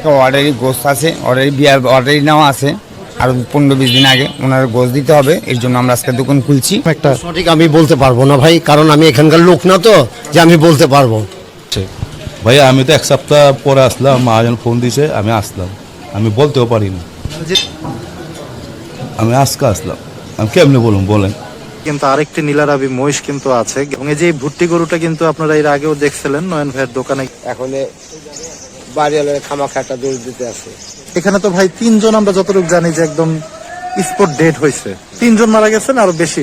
আজকে অর্ডারি গোস্ত আছে অর্ডারি বিয়ার অর্ডারি নেওয়া আছে। আরও পনেরো বিশ দিন আগে ওনার গোস্ত দিতে হবে এর জন্য আমরা আজকে দোকান খুলছি। একটা সঠিক আমি বলতে পারব না ভাই কারণ আমি এখানকার লোক না তো যে আমি বলতে পারব। ভাইয়া আমি তো এক সপ্তাহ পরে আসলাম মহাজন ফোন দিয়েছে আমি আসলাম। আমি বলতেও পারি না। আমি আজকে আসলাম। আমি কেমনে বলুন বলেন। কিন্তু আরেকটি নীলারাবি মহিষ কিন্তু আছে। এবং এই যে ভুট্টি গরুটা কিন্তু আপনারা এর আগেও দেখছিলেন নয়ন ভাইয়ের দোকানে। এখন বাড়িওয়ালের খামাখা একটা দৌড় দিতে আছে। এখানে তো ভাই তিনজন আমরা যতটুকু জানি যে একদম স্পট ডেট হয়েছে। তিনজন মারা গেছেন আরও বেশি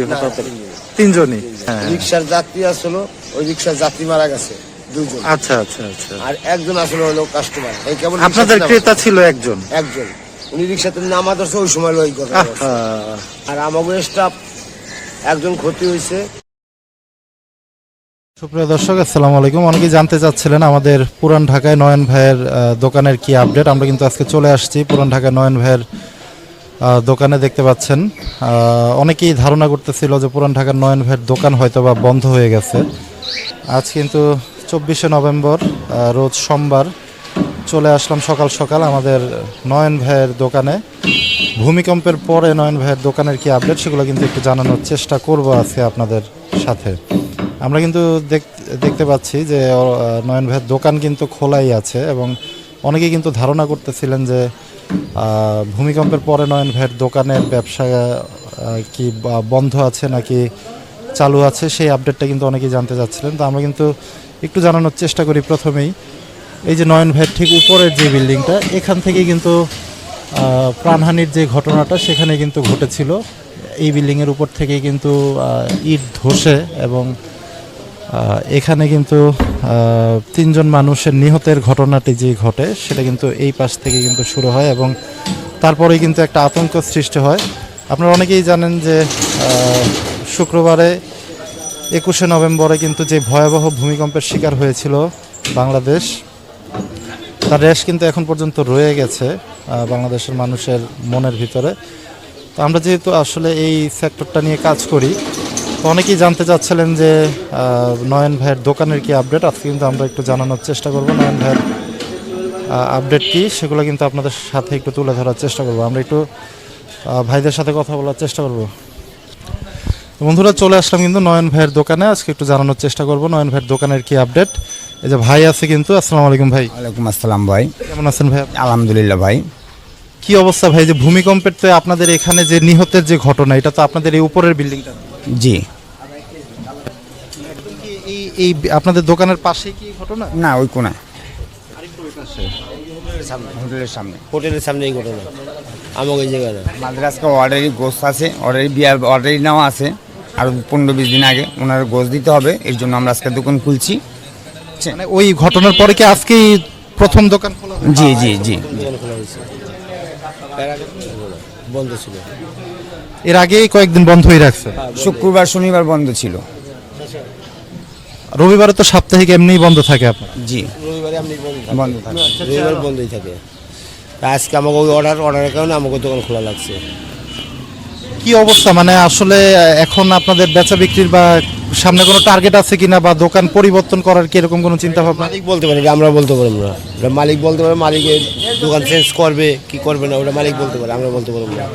তিনজনই হ্যাঁ। রিক্সার যাত্রী আসলো ওই রিক্সার যাত্রী মারা গেছে দুজন আচ্ছা আচ্ছা আচ্ছা। আর একজন আসলে হলো কাস্টমার এই কেমন আপনাদের ক্রেতা ছিল একজন। একজন। উনি রিক্সাতে নামা ধরছে ওই সময় কথা আর আমাদের স্টাফ একজন ক্ষতি হয়েছে সুপ্রিয় দর্শক, আসসালামু আলাইকুম। অনেকেই জানতে চাচ্ছিলেন আমাদের পুরান ঢাকায় নয়ন ভাইয়ের দোকানের কি আপডেট। আমরা কিন্তু আজকে চলে আসছি পুরান ঢাকায় নয়ন ভাইয়ের দোকানে দেখতে পাচ্ছেন। অনেকেই ধারণা করতেছিল যে পুরান ঢাকার নয়ন ভাইয়ের দোকান হয়তো বা বন্ধ হয়ে গেছে। আজ কিন্তু চব্বিশে নভেম্বর রোজ সোমবার চলে আসলাম সকাল সকাল আমাদের নয়ন ভাইয়ের দোকানে। ভূমিকম্পের পরে নয়ন ভাইয়ের দোকানের কি আপডেট সেগুলো কিন্তু একটু জানানোর চেষ্টা করব আজকে আপনাদের সাথে। আমরা কিন্তু দেখ- দেখতে পাচ্ছি যে নয়ন ভাইয়ের দোকান কিন্তু খোলাই আছে এবং অনেকেই কিন্তু ধারণা করতেছিলেন যে ভূমিকম্পের পরে নয়ন ভাইয়ের দোকানের ব্যবসা কি বন্ধ আছে নাকি চালু আছে, সেই আপডেটটা কিন্তু অনেকেই জানতে চাচ্ছিলেন। তো আমরা কিন্তু একটু জানানোর চেষ্টা করি প্রথমেই। এই যে নয়ন ভাইয়ের ঠিক উপরের যে বিল্ডিংটা, এখান থেকে কিন্তু প্রাণহানির যে ঘটনাটা সেখানে কিন্তু ঘটেছিল। এই বিল্ডিংয়ের উপর থেকে কিন্তু ইট ধসে এবং এখানে কিন্তু তিনজন মানুষের নিহতের ঘটনাটি যে ঘটে, সেটা কিন্তু এই পাশ থেকে কিন্তু শুরু হয় এবং তারপরে কিন্তু একটা আতঙ্ক সৃষ্টি হয়। আপনারা অনেকেই জানেন যে শুক্রবারে একুশে নভেম্বরে কিন্তু যে ভয়াবহ ভূমিকম্পের শিকার হয়েছিল বাংলাদেশ, তার রেশ কিন্তু এখন পর্যন্ত রয়ে গেছে বাংলাদেশের মানুষের মনের ভিতরে। তো আমরা যেহেতু আসলে এই সেক্টরটা নিয়ে কাজ করি অনেকেই জানতে চাচ্ছিলেন যে নয়ন ভাইয়ের দোকানের কি আপডেট আজকে কিন্তু আমরা একটু জানানোর চেষ্টা করব। নয়ন ভাইয়ের আপডেট কি? সেগুলো কিন্তু আপনাদের সাথে একটু তুলে ধরার চেষ্টা করব। আমরা একটু ভাইদের সাথে কথা বলার চেষ্টা করব। বন্ধুরা চলে আসলাম কিন্তু নয়ন ভাইয়ের দোকানে। আজকে একটু জানানোর চেষ্টা করব। নয়ন ভাইয়ের দোকানের কি আপডেট এই যে ভাই আছে কিন্তু। আসসালামু আলাইকুম ভাই। ওয়ালাইকুম আসসালাম ভাই। কেমন আছেন ভাই আলহামদুলিল্লাহ ভাই। কি অবস্থা ভাই? যে ভূমিকম্পের তো আপনাদের এখানে যে নিহতের যে ঘটনা এটা তো আপনাদের এই উপরের বিল্ডিংটা জি। এই এই আপনাদের দোকানের পাশে কি ঘটনা? না ওই কোনায়। হোটেলের সামনে হোটেলের সামনে। এই ঘটনা। আমাকে এই জায়গায় আজকে অর্ডারি গোস্ত আছে অর্ডারি বিয়ার অর্ডারি নেওয়া আছে। আরও পনেরো বিশ দিন আগে ওনার গোস্ত দিতে হবে এর জন্য আমরা আজকে দোকান খুলছি। মানে ওই ঘটনার পরে কি আজকেই প্রথম দোকান খোলা জি জি জি। খোলা হয়েছে। এর আগে বন্ধ ছিল। এর আগেই কয়েকদিন বন্ধ হয়ে রাখছে? শুক্রবার শনিবার বন্ধ ছিল। রবিবারে তো সাপ্তাহিক এমনিই বন্ধ থাকে আপনার? জি। রবিবারে বন্ধ থাকে। রবিবার বন্ধই থাকে। আজকে আমাকে ওই অর্ডার অর্ডারের কারণে আমাকে দোকান খোলা লাগছে। কি অবস্থা? মানে আসলে এখন আপনাদের বেচা বিক্রির বা সামনে কোনো টার্গেট আছে কিনা বা দোকান পরিবর্তন করার কি এরকম কোনো চিন্তা ভাবনা? মালিক বলতে পারে আমরা বলতে পারব না। এটা মালিক বলতে পারে মালিকের দোকান চেঞ্জ করবে কি করবে না ওটা মালিক বলতে পারে আমরা বলতে পারব না।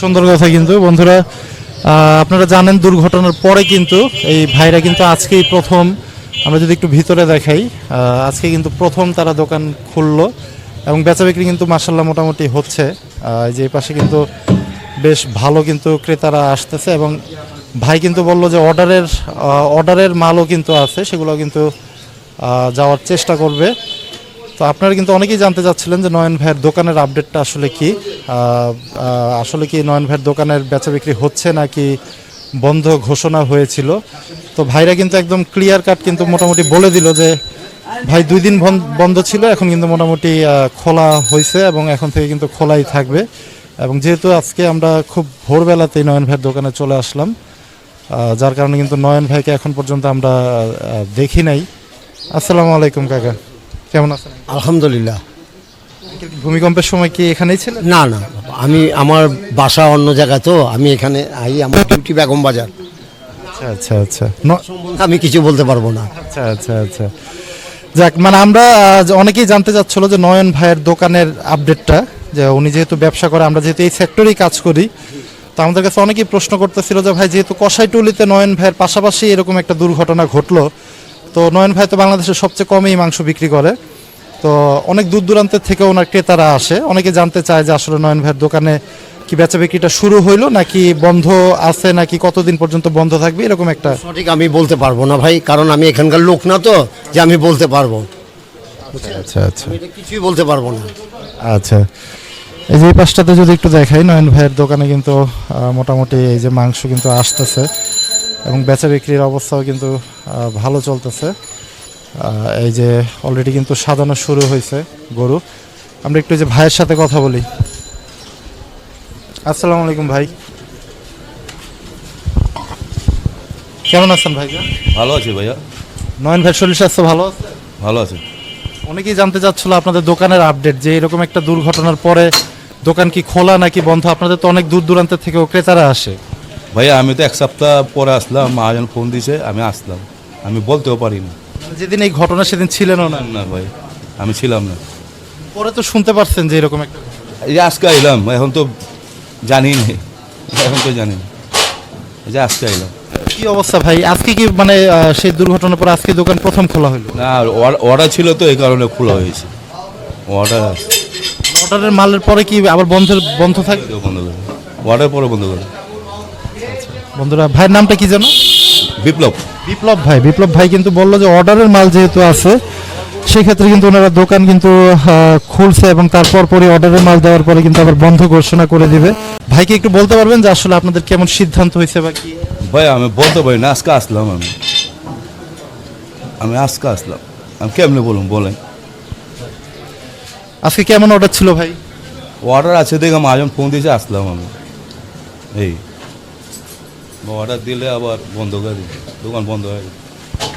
সুন্দর কথা কিন্তু বন্ধুরা আপনারা জানেন দুর্ঘটনার পরে কিন্তু এই ভাইরা কিন্তু আজকেই প্রথম আমরা যদি একটু ভিতরে দেখাই আজকে কিন্তু প্রথম তারা দোকান খুললো এবং বেচা বিক্রি কিন্তু মার্শাল্লাহ মোটামুটি হচ্ছে। যে পাশে কিন্তু বেশ ভালো কিন্তু ক্রেতারা আসতেছে এবং ভাই কিন্তু বলল যে অর্ডারের অর্ডারের মালও কিন্তু আছে, সেগুলো কিন্তু যাওয়ার চেষ্টা করবে। তো আপনারা কিন্তু অনেকেই জানতে চাচ্ছিলেন যে নয়ন ভাইয়ের দোকানের আপডেটটা আসলে কি আসলে কি নয়ন ভাইয়ের দোকানের বেচা বিক্রি হচ্ছে নাকি বন্ধ ঘোষণা হয়েছিল? তো ভাইরা কিন্তু একদম ক্লিয়ার কাট কিন্তু মোটামুটি বলে দিল যে ভাই দুই দিন বন- বন্ধ ছিল, এখন কিন্তু মোটামুটি খোলা হয়েছে এবং এখন থেকে কিন্তু খোলাই থাকবে। এবং যেহেতু আজকে আমরা খুব ভোরবেলাতেই নয়ন ভাইয়ের দোকানে চলে আসলাম যার কারণে কিন্তু নয়ন ভাইকে এখন পর্যন্ত আমরা দেখি নাই। আসসালামু আলাইকুম কাকা। কেমন আছেন? আলহামদুলিল্লাহ। ভূমিকম্পের সময় কি এখানেই ছিলেন? না না। আমি আমার বাসা অন্য জায়গায় তো। আমি এখানে আই আমার ডিউটি বেগম বাজার। আচ্ছা আচ্ছা আচ্ছা। আমি কিছু বলতে পারব না। আচ্ছা আচ্ছা আচ্ছা। যাক মানে আমরা অনেকেই জানতে চাচ্ছিল যে নয়ন ভাইয়ের দোকানের আপডেটটা যে উনি যেহেতু ব্যবসা করে আমরা যেহেতু এই সেক্টরেই কাজ করি তো আমাদের কাছে অনেকেই প্রশ্ন করতেছিল যে ভাই যেহেতু কষাইটুলিতে নয়ন ভাইয়ের পাশাপাশি এরকম একটা দুর্ঘটনা ঘটলো তো নয়ন ভাই তো বাংলাদেশের সবচেয়ে কমই মাংস বিক্রি করে। তো অনেক দূর দূরান্তের থেকে ওনার ক্রেতারা আসে। অনেকে জানতে চায় যে আসলে নয়ন ভাইয়ের দোকানে কি বেচা বিক্রিটা শুরু হইল নাকি বন্ধ আছে নাকি কতদিন পর্যন্ত বন্ধ থাকবে এরকম একটা সঠিক আমি বলতে পারব না ভাই কারণ আমি এখানকার লোক না তো যে আমি বলতে পারব। আচ্ছা আচ্ছা। কিছুই বলতে পারব না। আচ্ছা। এই যে এই পাশটাতে যদি একটু দেখাই নয়ন ভাইয়ের দোকানে কিন্তু মোটামুটি এই যে মাংস কিন্তু আসতেছে এবং বেচা বিক্রির অবস্থাও কিন্তু ভালো চলতেছে। এই যে অলরেডি কিন্তু সাজানো শুরু হয়েছে গরু। আমরা একটু যে ভাইয়ের সাথে কথা বলি। আসসালামু আলাইকুম ভাই। কেমন আছেন ভাই ভালো আছি ভাইয়া। নয়ন ভাইয়ের শরীর স্বাস্থ্য ভালো আছে? ভালো আছে। অনেকেই জানতে চাচ্ছিল আপনাদের দোকানের আপডেট যে এরকম একটা দুর্ঘটনার পরে দোকান কি খোলা নাকি বন্ধ? আপনাদের তো অনেক দূর দূরান্ত থেকেও ক্রেতারা আসে। ভাইয়া আমি তো এক সপ্তাহ পরে আসলাম মহাজন ফোন দিছে আমি আসলাম। আমি বলতেও পারি না যেদিন এই ঘটনা সেদিন ছিলেন না। না ভাই আমি ছিলাম না। পরে তো শুনতে পারছেন যে এরকম একটা এই যে আজকে এলাম এখন তো জানি না। এখন তো জানি না। এই যে আজকে এলাম কি অবস্থা ভাই? আজকে কি মানে আহ, সেই দুর্ঘটনার পর আজকে দোকান প্রথম খোলা হলো? না অর্ডার ছিল তো এই কারণে খোলা হয়েছে। অর্ডার অর্ডারের মালের পরে কি আবার বন্ধের বন্ধ থাকবে বন্ধ করে। অর্ডার পরে বন্ধ করে। বন্ধুরা ভাইয়ের নামটা কি জানো বিপ্লব। বিপ্লব ভাই বিপ্লব ভাই কিন্তু বলল যে অর্ডারের মাল যেহেতু আছে সেক্ষেত্রে কিন্তু ওনারা দোকান কিন্তু খুলছে এবং তারপর পরে অর্ডারের মাল দেওয়ার পরে কিন্তু আবার বন্ধ ঘোষণা করে দিবে। ভাইকে একটু বলতে পারবেন যে আসলে আপনাদের কেমন সিদ্ধান্ত হয়েছে বা কি? ভাই আমি বলতে পারি না আজকে আসলাম আমি। আমি আজকে আসলাম। আমি কেমনে বলুন বলেন। আজকে কেমন অর্ডার ছিল ভাই? অর্ডার আছে দেখে মহাজন ফোন দিয়েছে আসলাম আমি। এই। অর্ডার দিলে আবার বন্ধ করে দিই দোকান বন্ধ হয়ে যাবে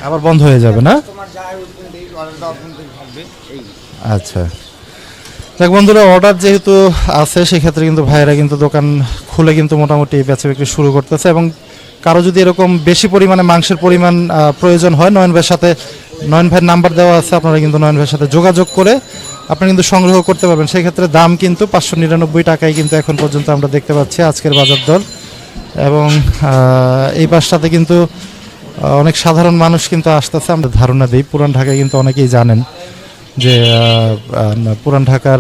আবার বন্ধ হয়ে যাবে না? আচ্ছা। দেখ বন্ধুরা অর্ডার যেহেতু আছে সেক্ষেত্রে কিন্তু ভাইয়েরা কিন্তু দোকান খুলে কিন্তু মোটামুটি বেচা বিক্রি শুরু করতেছে এবং কারও যদি এরকম বেশি পরিমাণে মাংসের পরিমাণ প্রয়োজন হয় নয়ন ভাইয়ের সাথে নয়ন ভাইয়ের নাম্বার দেওয়া আছে আপনারা কিন্তু নয়ন ভাইয়ের সাথে যোগাযোগ করে আপনারা কিন্তু সংগ্রহ করতে পারবেন। সেই ক্ষেত্রে দাম কিন্তু পাঁচশো নিরানব্বই টাকায় কিন্তু এখন পর্যন্ত আমরা দেখতে পাচ্ছি আজকের বাজার দর। এবং এই পাশটাতে কিন্তু অনেক সাধারণ মানুষ কিন্তু আসতেছে। আমরা ধারণা দিই, পুরান ঢাকায় কিন্তু অনেকেই জানেন যে পুরান ঢাকার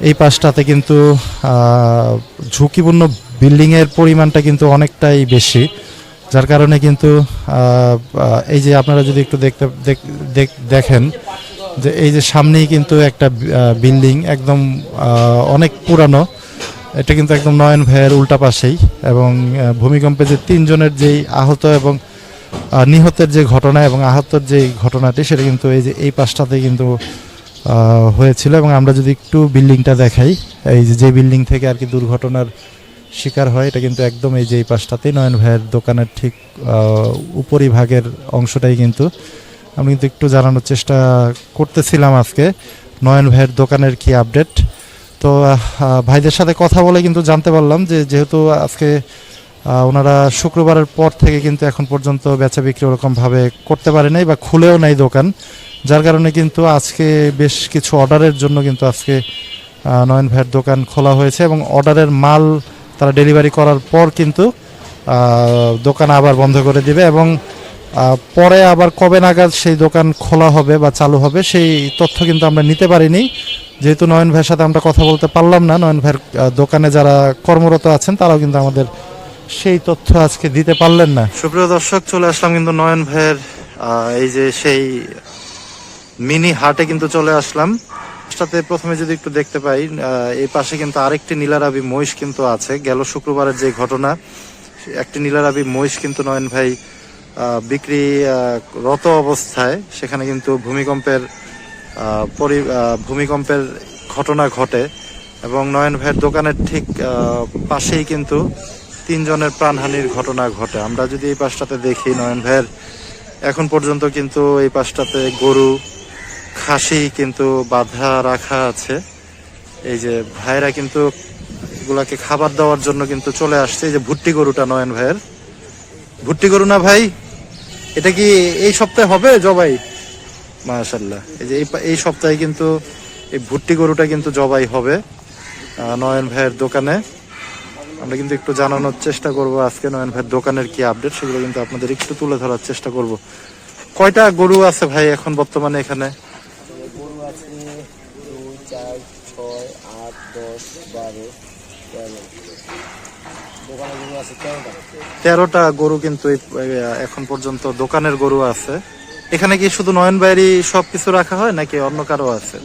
এই পাশটাতে কিন্তু ঝুঁকিপূর্ণ বিল্ডিংয়ের পরিমাণটা কিন্তু অনেকটাই বেশি। যার কারণে কিন্তু এই যে আপনারা যদি একটু দেখতে, দেখ- দেখ- দেখেন যে এই যে সামনেই কিন্তু একটা বিল্ডিং একদম অনেক পুরানো। এটা কিন্তু একদম নয়ন ভাইয়ের উল্টা পাশেই এবং ভূমিকম্পে যে তিনজনের যেই আহত এবং নিহতের যে ঘটনা এবং আহতর যে ঘটনাটি, সেটা কিন্তু এই যে এই পাশটাতে কিন্তু হয়েছিল। এবং আমরা যদি একটু বিল্ডিংটা দেখাই, এই যে বিল্ডিং থেকে আর কি দুর্ঘটনার শিকার হয়, এটা কিন্তু একদম এই যে এই পাশটাতেই নয়ন ভাইয়ের দোকানের ঠিক উপরিভাগের অংশটাই কিন্তু। আমি কিন্তু একটু জানানোর চেষ্টা করতেছিলাম আজকে। নয়ন ভাইয়ের দোকানের কি আপডেট তো ভাইদের সাথে কথা বলে কিন্তু জানতে পারলাম যে যেহেতু আজকে ওনারা শুক্রবারের পর থেকে কিন্তু এখন পর্যন্ত বেচা বিক্রি ওরকমভাবে করতে পারে নাই বা খুলেও নাই দোকান। যার কারণে কিন্তু আজকে বেশ কিছু অর্ডারের জন্য কিন্তু আজকে নয়ন ভাইয়ের দোকান খোলা হয়েছে এবং অর্ডারের মাল তারা ডেলিভারি করার পর কিন্তু দোকান আবার বন্ধ করে দিবে এবং পরে আবার কবে নাগাদ সেই দোকান খোলা হবে বা চালু হবে, সেই তথ্য কিন্তু আমরা নিতে পারিনি। যেহেতু নয়ন ভাইয়ের সাথে আমরা কথা বলতে পারলাম না, নয়ন ভাইয়ের দোকানে যারা কর্মরত আছেন, তারাও কিন্তু আমাদের সেই তথ্য আজকে দিতে পারলেন না। সুপ্রিয় দর্শক, চলে আসলাম কিন্তু নয়ন ভাইয়ের এই যে সেই মিনি হাটে কিন্তু চলে আসলাম। সাথে প্রথমে যদি একটু দেখতে পাই এই পাশে কিন্তু আরেকটি নীলারাবি মহিষ কিন্তু আছে। গেল শুক্রবারের যে ঘটনা, একটি নীলারাবি মহিষ কিন্তু নয়ন ভাই বিক্রি রত অবস্থায় সেখানে কিন্তু ভূমিকম্পের পরি- ভূমিকম্পের ঘটনা ঘটে এবং নয়ন ভাইয়ের দোকানের ঠিক পাশেই কিন্তু তিনজনের প্রাণহানির ঘটনা ঘটে। আমরা যদি এই পাশটাতে দেখি, নয়ন ভাইয়ের এখন পর্যন্ত কিন্তু এই পাশটাতে গরু, খাসি কিন্তু বাধা রাখা আছে। এই যে ভাইরা কিন্তু এগুলাকে খাবার দেওয়ার জন্য কিন্তু চলে আসছে। এই যে ভুট্টি গরুটা নয়ন ভাইয়ের। ভুট্টি গরু না ভাই? এটা কি এই সপ্তাহে হবে জবাই? মাশাল্লাহ এই যে এই সপ্তাহে কিন্তু এই ভুট্টি গরুটা কিন্তু জবাই হবে নয়ন ভাইয়ের দোকানে। আমরা কিন্তু একটু জানানোর চেষ্টা করব আজকে নয়ন ভাইয়ের দোকানের কি আপডেট সেগুলো কিন্তু আপনাদের একটু তুলে ধরার চেষ্টা করব। কয়টা গরু আছে ভাই এখন বর্তমানে এখানে গরু আছে দুই চার ছয় আট দশ বারো তেরো দোকানে গরু আছে তেরোটা। গরু কিন্তু এখন পর্যন্ত দোকানের গরু আছে। এখানে কি শুধু নয়ন ভাইয়েরই সবকিছু রাখা হয় নাকি অন্য কারও আছে?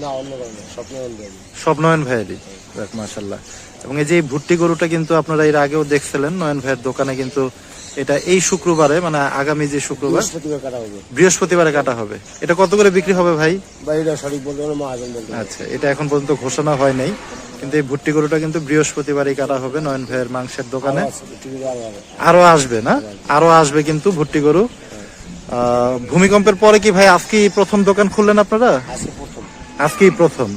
সব নয়ন ভাইয়েরই। দেখ মাশাল্লাহ এবং এই যে ভুট্টি গরুটা কিন্তু আপনারা এর আগেও দেখছিলেন নয়ন ভাইয়ের দোকানে কিন্তু এটা এই শুক্রবারে মানে আগামী যে শুক্রবার বৃহস্পতিবার কাটা হবে। এটা কত করে বিক্রি হবে ভাই। আচ্ছা এটা এখন পর্যন্ত ঘোষণা হয় নাই। কিন্তু এই ভুট্টি গরুটা কিন্তু বৃহস্পতিবারই কাটা হবে নয়ন ভাইয়ের মাংসের দোকানে। আরও আসবে না? আরও আসবে কিন্তু ভুট্টি গরু। ভূমিকম্পের পরে কি ভাই আজকেই প্রথম দোকান খুললেন আপনারা? আজকে প্রথম। আজকেই প্রথম?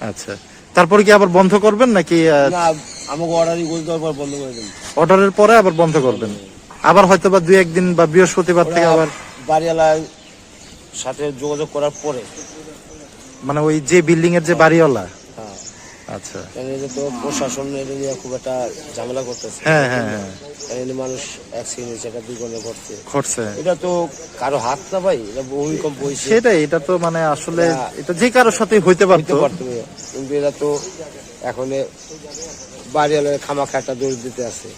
আচ্ছা। তারপরে কি আবার বন্ধ করবেন নাকি আহ, আমাকে অর্ডারই বলতে পর বন্ধ করে দিন অর্ডারের পরে আবার বন্ধ করবেন? আবার হয়তো বা দুই একদিন বা বৃহস্পতিবার থেকে আবার বাড়িওয়ালার সাথে যোগাযোগ করার পরে। মানে ওই যে বিল্ডিং এর যে বাড়িওয়ালা? হ্যাঁ আচ্ছা। কারণ এটা তো প্রশাসন নিয়ে খুব একটা ঝামেলা করতেছে। হ্যাঁ হ্যাঁ হ্যাঁ। মানুষ অ্যাক্সিডেন্ট হয়েছে দুর্ঘটনা ঘটছে। ঘটছে। এটা তো কারও হাত না ভাই? এটা ভূমিকম্প হয়েছে। সেটাই এটা তো মানে আসলে এটা যে কারোর সাথে হইতে হইতে পারতো পারতো কিন্তু এটা তো এখন বাড়িওয়ালার খামাখা একটা দৌড় দিতে আছে।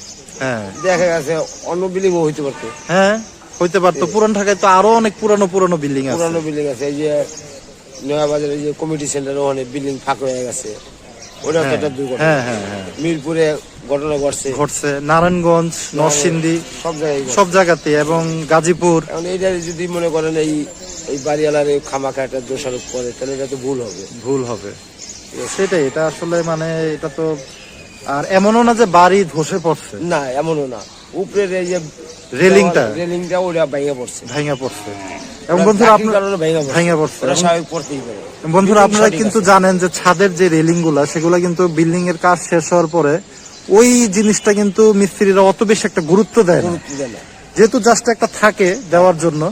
হ্যাঁ। দেখা গেছে অন্য হইতে পারতো। হ্যাঁ হইতে পারতো। পুরান ঢাকায় তো আরও অনেক পুরানো পুরানো বিল্ডিং আছে। পুরানো বিল্ডিং আছে। এই যে নয়া বাজারে যে কমিটি সেন্টার ওখানে বিল্ডিং ফাঁক হয়ে গেছে। ওটা একটা দুর্ঘটনা। হ্যাঁ হ্যাঁ হ্যাঁ। মিরপুরে ঘটনা ঘটছে। ঘটছে নারায়ণগঞ্জ নরসিংদী সব জায়গায় সব জায়গাতে এবং গাজীপুর। এখন এইটা যদি মনে করেন এই এই বাড়িওয়ালার এই খামাখা একটা দোষারোপ করে তাহলে এটা তো ভুল হবে। ভুল হবে। সেটাই এটা আসলে মানে এটা তো আর এমনও না যে বাড়ি ধসে পড়ছে। না এমনও না। উপরের এই যে রেলিংটা? রেলিংটা ওটা ভেঙে পড়ছে। ভেঙে পড়ছে। এবং বন্ধুরা আপনারা ভেঙে পড়ছে। বন্ধুরা কিন্তু জানেন যে ছাদের যে রেলিংগুলা সেগুলা কিন্তু বিল্ডিং এর কাজ শেষ হওয়ার পরে ওই জিনিসটা কিন্তু মিস্ত্রিরা অত বেশি একটা গুরুত্ব দেয় না। যেহেতু জাস্ট একটা থাকে দেওয়ার জন্য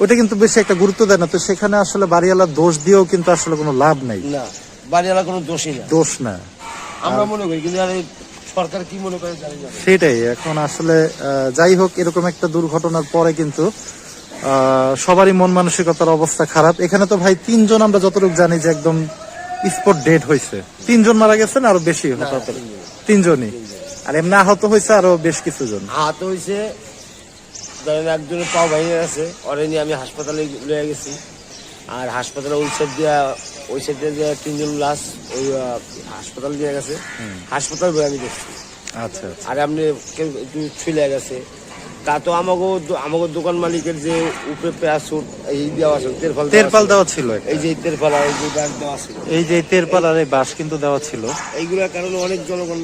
ওইটা কিন্তু বেশি একটা গুরুত্ব দেয় না। তো সেখানে আসলে বাড়িওয়ালার দোষ দিয়েও কিন্তু আসলে কোনো লাভ নাই। না বাড়িওয়ালা কোনো দোষই না। দোষ না। আমরা মনে করি কিন্তু সরকার কি মনে করে সেটাই এখন আসলে যাই হোক এরকম একটা দুর্ঘটনার পরে কিন্তু সবারই মন মানসিকতার অবস্থা খারাপ। এখানে তো ভাই তিনজন আমরা যতটুকু জানি যে একদম স্পট ডেট হয়েছে তিনজন মারা গেছেন আরও বেশি হতাহত তিনজনই। আর এমনি আহত হয়েছে আরও বেশ কিছু জন হাত হয়েছে ধরেন একজনের পাও ভেঙে গেছে ওরে নিয়ে আমি হাসপাতালে লয়ে গেছি। আর হাসপাতালে ওই সাইড দিয়া ওই সাইড দিয়ে তিনজন লাশ ওই হাসপাতালে দিয়ে গেছে। হাসপাতাল আমি দেখছি। আচ্ছা আচ্ছা। আর আপনি একটু ছুলে গেছে। তা তো আমাকে আমাকে দোকান মালিকের যে উপরে প্যাসুট এই দেওয়া দেওয়া তেরপাল ছিল। দেওয়া ছিল এই যে তেরফাল আর এই যে ব্যাগ দেওয়া ছিল এই যে তেরপাল আর এই বাঁশ কিন্তু দেওয়া ছিল। এইগুলোর কারণে অনেক জনগণ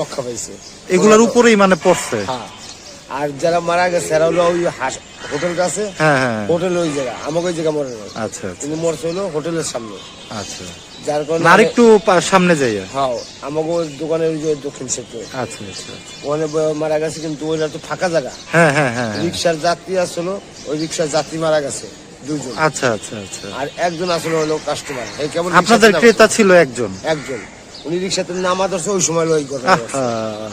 রক্ষা পাইছে। এগুলার উপরেই মানে পড়ছে। হ্যাঁ। আর যারা মারা গেছে এরা হলো ওই হোটেলটা আছে? হ্যাঁ হ্যাঁ। হোটেল ওই জায়গা আমাকে ওই জায়গা মরে আচ্ছা আচ্ছা। কিন্তু মরছে হলো হোটেলের সামনে। আচ্ছা। যার কারণে আর একটু সামনে যাইয়া হ্যাঁ আমাকে ওই দোকানের ওই যে দক্ষিণ সেক্টর। আচ্ছা আচ্ছা ওখানে মারা গেছে কিন্তু ওইটা তো ফাঁকা জায়গা। হ্যাঁ হ্যাঁ হ্যাঁ হ্যাঁ। রিক্সার যাত্রী আসলো ওই রিক্সার যাত্রী মারা গেছে দুজন আচ্ছা আচ্ছা আচ্ছা। আর একজন আসলে হলো কাস্টমার এই কেমন আপনাদের ক্রেতা ছিল একজন। একজন। উনি রিক্সাতে নামা ধরছে ওই সময় ঘটছে। আহা,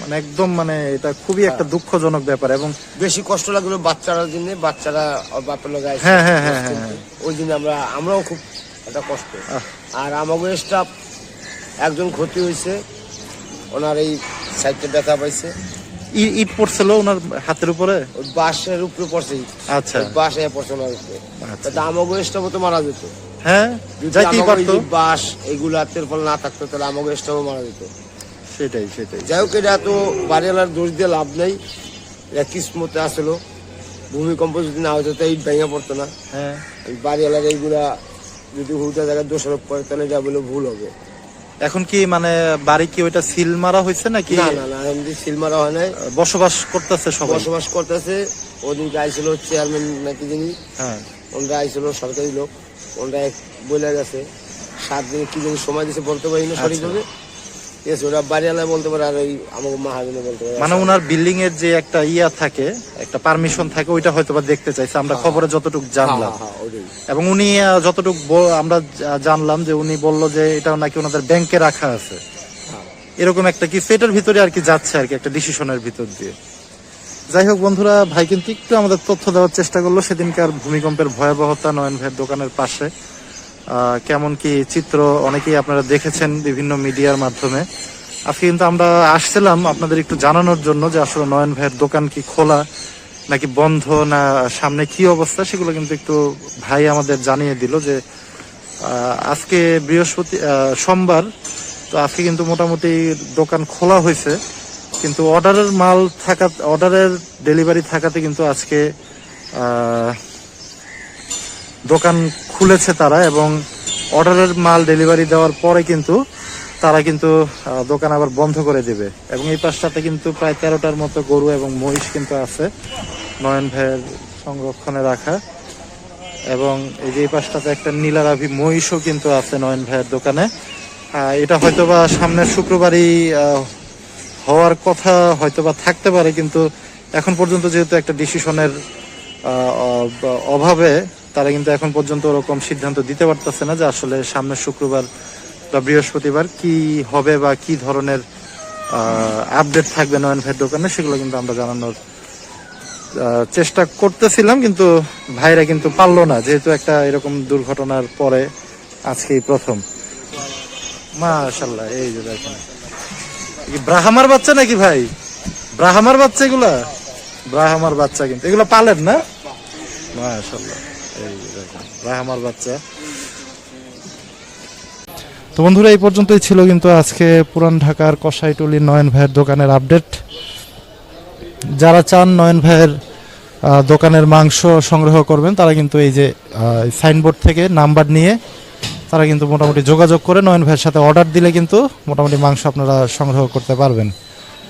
মানে একদম মানে এটা খুবই একটা দুঃখজনক ব্যাপার এবং বেশি কষ্ট লাগল বাচ্চারা জন্য বাচ্চারা বাপের লোক হ্যাঁ, হ্যাঁ, হ্যাঁ, হ্যাঁ, ওই জন্য আমরা আমরাও খুব একটা কষ্ট। আর আমাকে স্টাফ একজন ক্ষতি হয়েছে ওনার এই সাইডটা ব্যথা পাইছে। ইট পড়ছিল ওনার হাতের উপরে? বাঁশের উপরে পড়ছে আচ্ছা। এ পড়ছে ওনার উপরে। আচ্ছা। তা আমাকে স্টাফও তো মারা যেত। হ্যাঁ? যাইতেই পারতো। বাঁশ এগুলো হাতের ফল না থাকতো তাহলে আমাকে স্টাফও মারা যেত। সেটাই সেটাই। যাই হোক এটা তো বাড়িওয়ালার দোষ দিয়ে লাভ নেই। এটা কিসমতে আসলো। ভূমিকম্প যদি না হতো তো ইট ভেঙে পড়তো না। হ্যাঁ। বাড়িওয়ালার এইগুলা যদি ভুলটা জায়গায় দোষারোপ করে তাহলে যা বলে ভুল হবে। এখন কি মানে বাড়ি কি ওইটা সিল মারা হয়েছে নাকি? না না না এমনি সিল মারা হয় নাই। বসবাস করতেছে সব বসবাস করতেছে। ওদিন আইছিল চেয়ারম্যান নাকি যিনি? হ্যাঁ। ওনরা আইছিল সরকারি লোক। ওনরা এক বলে গেছে। সাত দিনে কি জানি সময় দিছে বলতে পারি না সঠিকভাবে। ঠিক ওরা বাড়িওয়ালা বলতে পারে আর ওই আমাকে মাহাজনে বলতে পারে। মানে ওনার বিল্ডিং এর যে একটা ইয়া থাকে একটা পারমিশন থাকে ওইটা হয়তো বা দেখতে চাইছে। আমরা খবরে যতটুকু হ্যাঁ জানলাম। হ্যাঁ হ্যাঁ এবং উনি যতটুকু আমরা জানলাম যে উনি বলল যে এটা নাকি ওনাদের ব্যাংকে রাখা আছে। হ্যাঁ। এরকম একটা কি সেটার ভিতরে আর কি যাচ্ছে আর কি একটা ডিসিশনের ভিতর দিয়ে। যাই হোক বন্ধুরা ভাই কিন্তু একটু আমাদের তথ্য দেওয়ার চেষ্টা করল। সেদিনকার ভূমিকম্পের ভয়াবহতা নয়ন ভাইয়ের দোকানের পাশে। কেমন কি চিত্র অনেকেই আপনারা দেখেছেন বিভিন্ন মিডিয়ার মাধ্যমে। আজকে কিন্তু আমরা আসছিলাম আপনাদের একটু জানানোর জন্য যে আসলে নয়ন ভাইয়ের দোকান কি খোলা, নাকি বন্ধ, না সামনে কি অবস্থা, সেগুলো কিন্তু একটু ভাই আমাদের জানিয়ে দিল যে আজকে বৃহস্পতি সোমবার, তো আজকে কিন্তু মোটামুটি দোকান খোলা হয়েছে। কিন্তু অর্ডারের মাল থাকা, অর্ডারের ডেলিভারি থাকাতে কিন্তু আজকে দোকান খুলেছে তারা এবং অর্ডারের মাল ডেলিভারি দেওয়ার পরে কিন্তু তারা কিন্তু দোকান আবার বন্ধ করে দেবে। এবং এই পাশটাতে কিন্তু প্রায় তেরোটার মতো গরু এবং মহিষ কিন্তু আছে, নয়ন ভাইয়ের সংরক্ষণে রাখা। এবং এই যে এই পাশটাতে একটা নীলারাভি মহিষও কিন্তু আছে নয়ন ভাইয়ের দোকানে। এটা হয়তোবা সামনের শুক্রবারই হওয়ার কথা হয়তোবা থাকতে পারে, কিন্তু এখন পর্যন্ত যেহেতু একটা ডিসিশনের অভাবে তারা কিন্তু এখন পর্যন্ত ওরকম সিদ্ধান্ত দিতে পারতেছে না যে আসলে সামনের শুক্রবার বা বৃহস্পতিবার কি হবে বা কি ধরনের আপডেট থাকবে নয়ন ভাইয়ের দোকানে সেগুলো কিন্তু আমরা জানানোর চেষ্টা করতেছিলাম কিন্তু ভাইরা কিন্তু পারল না, যেহেতু একটা এরকম দুর্ঘটনার পরে আজকেই প্রথম। মাশাল্লাহ এই যে দেখেন। ব্রাহ্মার বাচ্চা নাকি ভাই? ব্রাহ্মার বাচ্চা এগুলা? ব্রাহ্মার বাচ্চা কিন্তু। এগুলো পালেন না? মাশাল্লাহ ব্রাহ্মার বাচ্চা। তো বন্ধুরা, এই পর্যন্তই ছিল কিন্তু আজকে পুরান ঢাকার কষাইটুলি নয়ন ভাইয়ের দোকানের আপডেট। যারা চান নয়ন ভাইয়ের দোকানের মাংস সংগ্রহ করবেন, তারা কিন্তু এই যে সাইনবোর্ড থেকে নাম্বার নিয়ে তারা কিন্তু মোটামুটি যোগাযোগ করে নয়ন ভাইয়ের সাথে অর্ডার দিলে কিন্তু মোটামুটি মাংস আপনারা সংগ্রহ করতে পারবেন।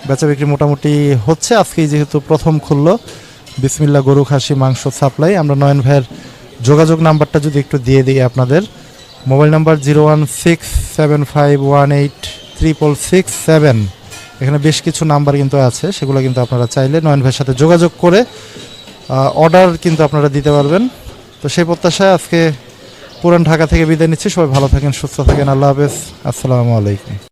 বেচা বিক্রি মোটামুটি হচ্ছে, আজকেই যেহেতু প্রথম খুললো, বিসমিল্লা গরু খাসি মাংস সাপ্লাই আমরা নয়ন ভাইয়ের যোগাযোগ নাম্বারটা যদি একটু দিয়ে দিই আপনাদের, mobile number zero one six seven five one eight triple six seven. এখানে বেশ কিছু নাম্বার কিন্তু আছে, সেগুলো কিন্তু আপনারা চাইলে নয়ন ভাইয়ের সাথে যোগাযোগ করে অর্ডার কিন্তু আপনারা দিতে পারবেন। তো সেই প্রত্যাশায় আজকে পুরান ঢাকা থেকে বিদায় নিচ্ছি, সবাই ভালো থাকেন, সুস্থ থাকেন, আল্লাহ হাফেজ, আসসালামু আলাইকুম।